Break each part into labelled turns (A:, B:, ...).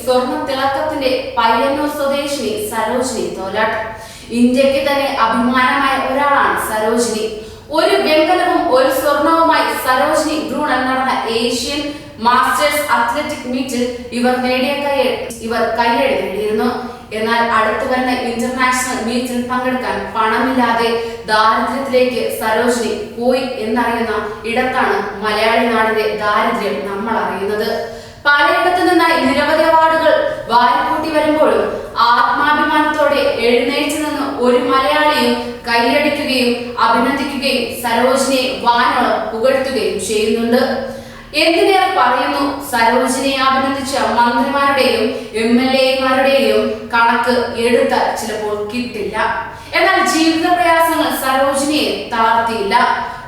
A: സ്വർണ തിളക്കത്തിന്റെ പയ്യന്നൂർ സ്വദേശിനി സരോജിനി തോലാട്ട്. ഇന്ത്യയ്ക്ക് തന്നെ അഭിമാനമായ ഒരാളാണ് സരോജിനി. ഒരു വെങ്കലവും ഒരു സ്വർണവുമായി സരോജിനി ഭ്രൂണൻ നടന്ന ഏഷ്യൻ മാസ്റ്റേഴ്സ് അത്ലറ്റിക് മീറ്റിൽ ഇവർ നേടിയ കൈ ഇവർ കൈയടി എന്നാൽ അടുത്തു വരുന്ന ഇന്റർനാഷണൽ മീറ്റിൽ പങ്കെടുക്കാൻ പണമില്ലാതെ ദാരിദ്ര്യത്തിലേക്ക് സരോജിനി പോയി എന്നറിയുന്ന ഇടത്താണ് മലയാളി നാടിന്റെ ദാരിദ്ര്യം നമ്മൾ അറിയുന്നത് പലയിടത്തു നിന്നായി നിരവധി അവാർഡുകൾ വാരിക്കൂട്ടി വരുമ്പോഴും ആത്മാഭിമാനത്തോടെ എഴുന്നേറ്റ് നിന്ന് ഒരു മലയാളിയും കൈയടിക്കുകയും അഭിനന്ദിക്കുകയും സരോജിനെ വാനോളം പുകഴ്ത്തുകയും ചെയ്യുന്നുണ്ട്. എന്തിനേറെ പറയുന്നു? സരോജിനെ അഭിനന്ദിച്ച മന്ത്രിമാരുടെയും എം എൽ എമാരുടെയും കണക്ക് എടുത്താൽ ചിലപ്പോൾ കിട്ടില്ല. എന്നാൽ ജീവിത പ്രയാസങ്ങൾ സരോജിനിയെ തളർത്തിയില്ല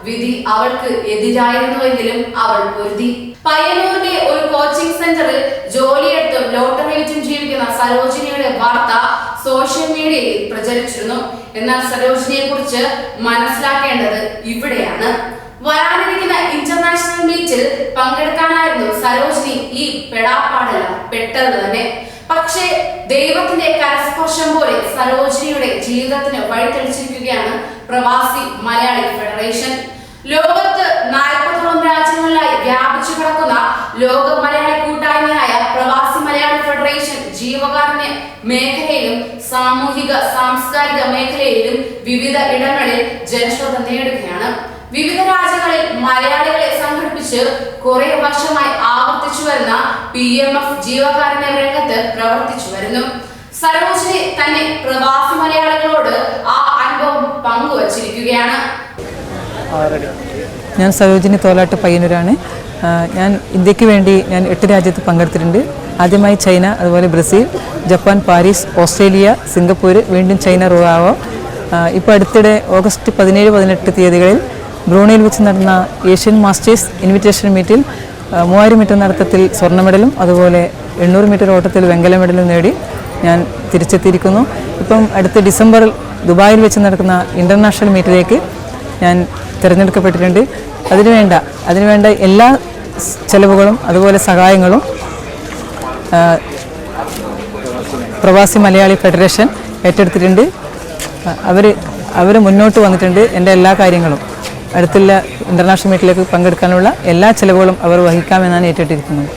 A: വിധി അവൾക്ക് എതിരായിരുന്നുവെങ്കിലും അവൾ പൊരുതി. പയ്യന്നൂരിലെ ഒരു കോച്ചിംഗ് സെന്ററിൽ ജോലിയെടുത്തും ലോട്ടറി വിറ്റും ജീവിക്കുന്ന സരോജിനിയുടെ വാർത്ത സോഷ്യൽ മീഡിയയിൽ പ്രചരിച്ചിരുന്നു. എന്നാൽ സരോജിനിയെ കുറിച്ച് മനസ്സിലാക്കേണ്ടത് ഇവിടെയാണ്. വരാനിരിക്കുന്ന ഇന്റർനാഷണൽ മീറ്റിൽ പങ്കെടുക്കാനായിരുന്നു സരോജിനി ഈ പെടാപ്പാടല പെട്ടത് തന്നെ. പക്ഷേ ദൈവത്തിന്റെ കരസ്പർശം പോലെ സരോജിനിയുടെ ജീവിതത്തിന് വഴിതെളിച്ചിരിക്കുകയാണ് പ്രവാസി മലയാളി ഫെഡറേഷൻ. ലോകത്ത് വ്യാപിച്ചു കിടക്കുന്ന ലോക മലയാളി കൂട്ടായ്മയായ പ്രവാസി മലയാളി ഫെഡറേഷൻ ജീവകാരുണ്യ മേഖലയിലും സാമൂഹിക സാംസ്കാരിക മേഖലയിലും വിവിധ ഇടങ്ങളിൽ ജനശ്രദ്ധ നേടുകയാണ്. വിവിധ രാജ്യങ്ങളിൽ മലയാളികളെ സംഘടിപ്പിച്ച് കുറെ വർഷമായി ആവർത്തിച്ചു വരുന്ന പി എം എഫ് ജീവകാരുണ്യ രംഗത്ത് പ്രവർത്തിച്ചു വരുന്നു. സരോജിനി തന്നെ പ്രവാസി മലയാളികളോട് ആ അനുഭവം പങ്കുവച്ചിരിക്കുകയാണ്.
B: ഞാൻ സരോജിനി തോലാട്ട് പയ്യന്നൂരാണ്. ഞാൻ ഇന്ത്യയ്ക്ക് വേണ്ടി ഞാൻ എട്ട് രാജ്യത്ത് പങ്കെടുത്തിട്ടുണ്ട്. ആദ്യമായി ചൈന അതുപോലെ Brazil Japan Paris Australia Singapore വീണ്ടും ചൈന റുവാവോ ഇപ്പോൾ അടുത്തിടെ ഓഗസ്റ്റ് പതിനേഴ് പതിനെട്ട് തീയതികളിൽ ബ്രൂണയിൽ വെച്ച് നടന്ന ഏഷ്യൻ മാസ്റ്റേഴ്സ് ഇൻവിറ്റേഷൻ മീറ്റിൽ മൂവായിരം മീറ്റർ നടത്തത്തിൽ സ്വർണ മെഡലും അതുപോലെ എണ്ണൂറ് മീറ്റർ ഓട്ടത്തിൽ വെങ്കല മെഡലും നേടി ഞാൻ തിരിച്ചെത്തിയിരിക്കുന്നു. ഇപ്പം അടുത്ത ഡിസംബറിൽ ദുബായിൽ വെച്ച് നടക്കുന്ന ഇന്റർനാഷണൽ മീറ്റിലേക്ക് ഞാൻ തിരഞ്ഞെടുക്കപ്പെട്ടിട്ടുണ്ട്. അതിനുവേണ്ട അതിനുവേണ്ട എല്ലാ ചെലവുകളും അതുപോലെ സഹായങ്ങളും പ്രവാസി മലയാളി ഫെഡറേഷൻ ഏറ്റെടുത്തിട്ടുണ്ട്. അവർ അവർ മുന്നോട്ട് വന്നിട്ടുണ്ട് എന്റെ എല്ലാ കാര്യങ്ങളും. അടുത്തുള്ള ഇന്റർനാഷണൽ മീറ്റിലേക്ക് പങ്കെടുക്കാനുള്ള എല്ലാ ചിലവുകളും അവർ വഹിക്കാമെന്നാണ് ഏറ്റെടുത്തിരിക്കുന്നത്.